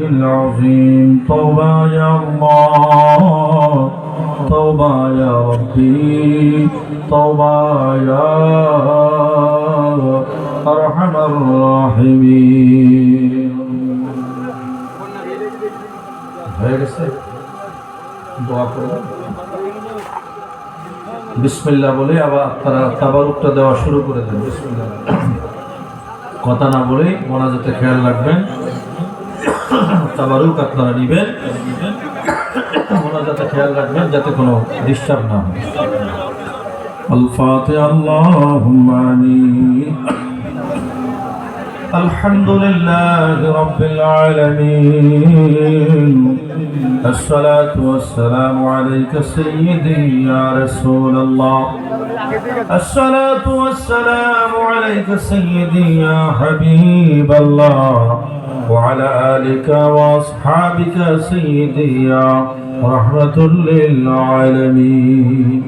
العظيم توبة يا الله توبة يا ربي توبة يا أرحم الراحمين হয়ে গেছে দোয়া করবেন বিসমিল্লাহ বলে আবার তারা তাবারুকটা দেওয়া শুরু করে দেন বিসমিল্লাহ কথা না বলে মোনাজাতে খেয়াল রাখবেন তাবারুক আপনারা নিবেন মোনাজাতে খেয়াল রাখবেন যাতে কোনো ডিস্টার্ব না হয় الفاتحة اللهم آمين الحمد لله رب العالمين الصلاة والسلام عليك سيدي يا رسول الله الصلاة والسلام عليك سيدي يا حبيب الله وعلى آلك وأصحابك سيدي يا رحمة للعالمين.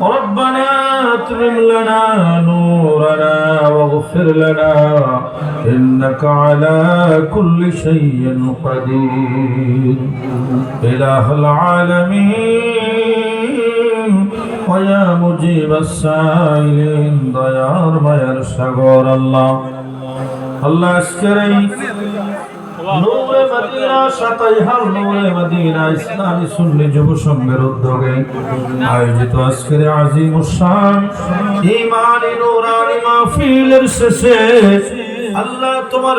ربنا أتمم لنا نورنا واغفر لنا إنك على كل شيء قدير. إله العالمين ويا مجيب السائلين ضيار ما يرشق الله. নূরে মদিনা সাতাইহাল নূরে মদিনা, ইসলামী সুন্নি যুব সংঘের উদ্যোগে আয়োজিত আজকের আজিম ইমানি মাহফিলের শেষে আল্লাহ তোমার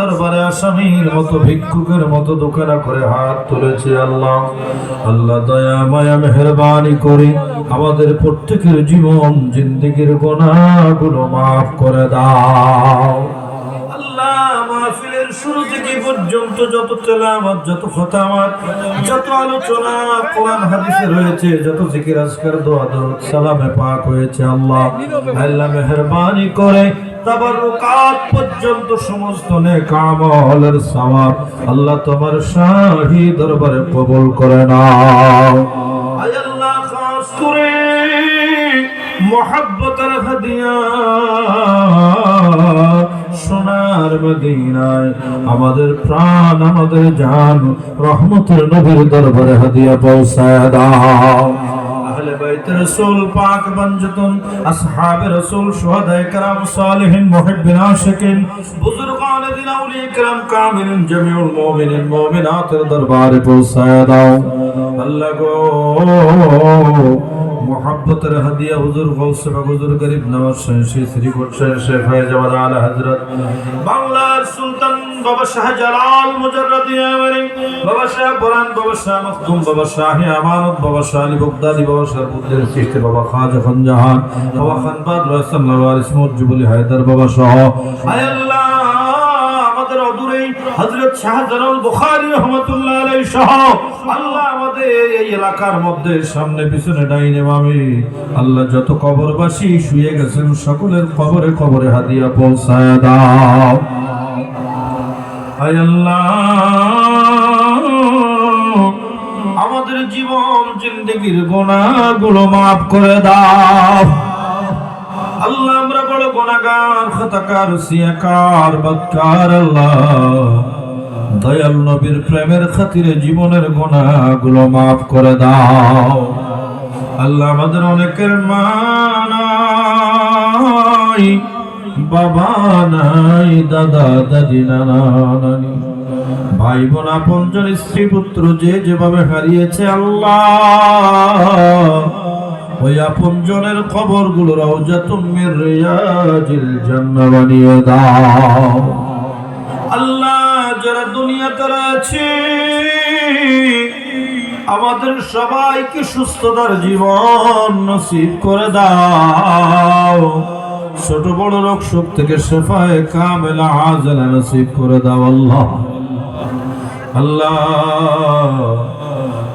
দরবারে আসামির মতো ভিক্ষুকের মতো দোকানা করে হাত তুলেছে আল্লাহ। আল্লাহ দয়া, মায়া, মেহরবানি করে আমাদের প্রত্যেকের জীবন, জিন্দিগির গোনাগুলো মাফ করে দাও। যত তেলাওয়াত, যত খতামাত যত আলোচনা কোরআন, হাদিসে রয়েছে, যত জিকির, আজকার, দোয়া, দরুদ, সালামে পাক হয়েছে আল্লাহ। আল্লাহ মেহেরবানি করে পর্যন্ত সমস্ত আল্লাহ তোমার শাহী দরবারে কবুল করে নাও। আয় আল্লাহ সোনার মদিনায় আমাদের প্রাণ আমাদের জান রহমতের নবীর দরবারে হাদিয়া পৌঁছায় দাও আহলে বাইত রাসূল পাক বঞ্জতুন আসহাব রাসূল শুহাদায়ে کرام সালিহিন মুহিব্বিন আশিকিন বুজুরগান দিন আউলিয়া کرام কামিলিন জামিউল মুমিনিন মুমিনাতের দরবারে পৌঁছায় দাও আল্লাহ গো মোহাব্বতের হাদিয়া হুজুর গৌসে বা হুজুর গরিব নওয়াজ শাহ শ্রী গোসাই শেখ ফয়জাবাদ আলা হযরত বাংলার সুলতান বাবা শাহজালাল মুজাররদি আমরি বাবা শাহ বরান বাবা শাহ মখদুম, বাবা শাহ আমানত, বাবা শাহ আলী বগদাদি, বাবা শাহ বুদ্দিন চিশতি বাবা খাজা খান জাহান, বাবা হায়দার, বাবা আমাদের হযরত শাহজালাল বুখারী রহমাতুল্লাহ আলাইহি সহ, আল্লাহ আমাদের এই এলাকার মধ্যে সামনে পিছনে ডাইনে বামে, আল্লাহ যত কবরবাসী শুয়ে গেছেন, সকলের কবরে কবরে হাদিয়া পৌঁছায় দাও। আমাদের জীবন জিন্দগির গোনাগুলো মাফ করে দাও। আল্লাহ, আমরা বড় গোনাগার খতাকার সিয়াকার বদকার, আল্লাহ। দয়াল নবীর প্রেমের খাতিরে জীবনের গোনাগুলো মাফ করে দাও। আল্লাহ আমাদের অনেকের মা নাই, বাবা নাই, দাদা, দাদি, নানা, নানি। ভাই বোন আপনজন, স্ত্রী, পুত্র যে যেভাবে হারিয়েছে আল্লাহ। ওই আপনজনের খবরগুলো রাউজাতুম মির রিয়াজিল জান্নাহ বানিয়ে দাও। আল্লাহ, যারা দুনিয়াতে রয়েছে, আমাদের সবাইকে সুস্থতার জীবন নসিব করে দাও। ছোট বড় রোগ শোক থেকে শেফায় কামেলা আজলা নসিব করে দাও আল্লাহ। আল্লাহ।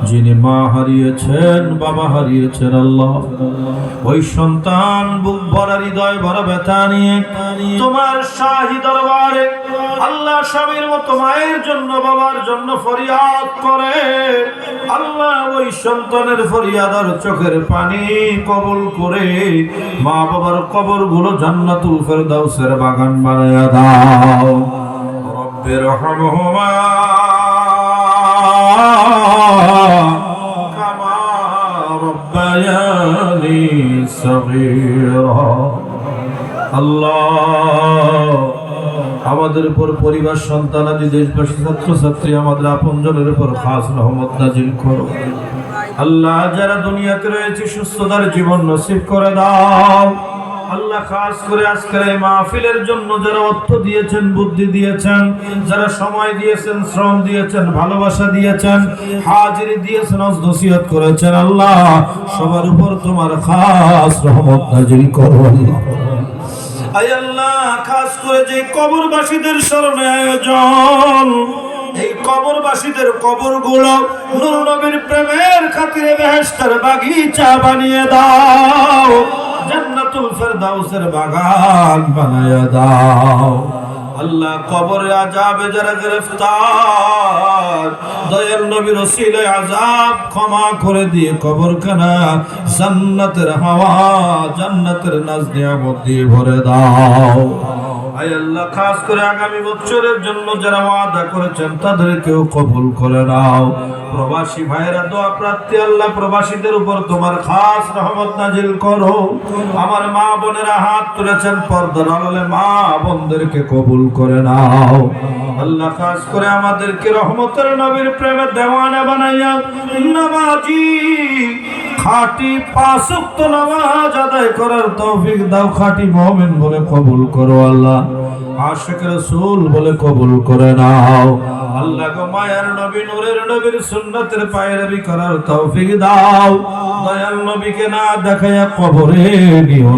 যিনি মা হারিয়েছেন, বাবা হারিয়েছেন আল্লাহ। ওই সন্তান, বুক ভরা, হৃদয় ভরা ব্যথা নিয়ে তোমার শাহী দরবারে আল্লাহ স্বামীর মতো মায়ের জন্য, বাবার জন্য ফরিয়াদ করে। আল্লাহ ওই সন্তানের ফরিয়াদ আর চোখের পানি কবল করে মা বাবার কবরগুলো জান্নাতুল ফেরদাউসের বাগান বানায় দাও। রব্বের রহমান صغيرا আল্লাহ আমাদের উপর পরিবার সন্তান আদি দেশবাসী ছাত্রছাত্রী আমাদের আপনজনের উপর খাস রহমত নাজিল করো আল্লাহ যারা দুনিয়াতে রয়েছে সুস্থতার জীবন নসিব করে দাও আল্লাহ খাস করে আজকের এই মাহফিলের জন্য যারা অর্থ দিয়েছেন, বুদ্ধি দিয়েছেন, যারা সময় দিয়েছেন, শ্রম দিয়েছেন, ভালোবাসা দিয়েছেন, হাজিরি দিয়েছেন নসিহত করেছেন আল্লাহ, সবার উপর তোমার খাস রহমত নাজিল করো আল্লাহ। আয় আল্লাহ, খাস করে যে কবরবাসীদের স্মরণে আয়োজন, এই কবরবাসীদের কবরগুলো নূর নবীর প্রেমের খাতিরে বেহেশতের বাগিচা বানিয়ে দাও। জান্নাতুল ফেরদাউসের বাগান বানায় দাও। আল্লাহ কবরে আজাবে যারা গ্রেফতার, দয়াল নবীর ওসিলে আজাব ক্ষমা করে দিয়ে কবরখানা জান্নাতের হাওয়া, জান্নাতের নাজ নিয়ামত দিয়ে ভরে দাও। আয় আল্লাহ, খাস করে আগামী বছরের জন্য যারা ওয়াদা করেছেন, তাদেরকেও কবুল করে নাও। প্রবাসী ভাইরা দোয়া প্রার্থী আল্লাহ, প্রবাসীদের উপর তোমার খাস রহমত নাজিল করো। আমার মা বোনেরা হাত তুলেছেন পর্দার আড়ালে মা বোনদেরকে কবুল করে নাও। আল্লাহ খাস করে আমাদেরকে রহমতের নবীর প্রেমে দেওয়ানা বানাইয়া নামাজি, খাঁটি পাঁচক্ত নামাজ আদায় করার তৌফিক দাও, খাঁটি মুমিন বলে কবুল করো আল্লাহ। আশেক রাসূল বলে কবুল করে নাও। আল্লাহ গো মায়ার নবী, নূরের নবীর সুন্নতের পায়রাবি করার তৌফিক দাও। দয়াল নবীকে না দেখায়া কবরে নিও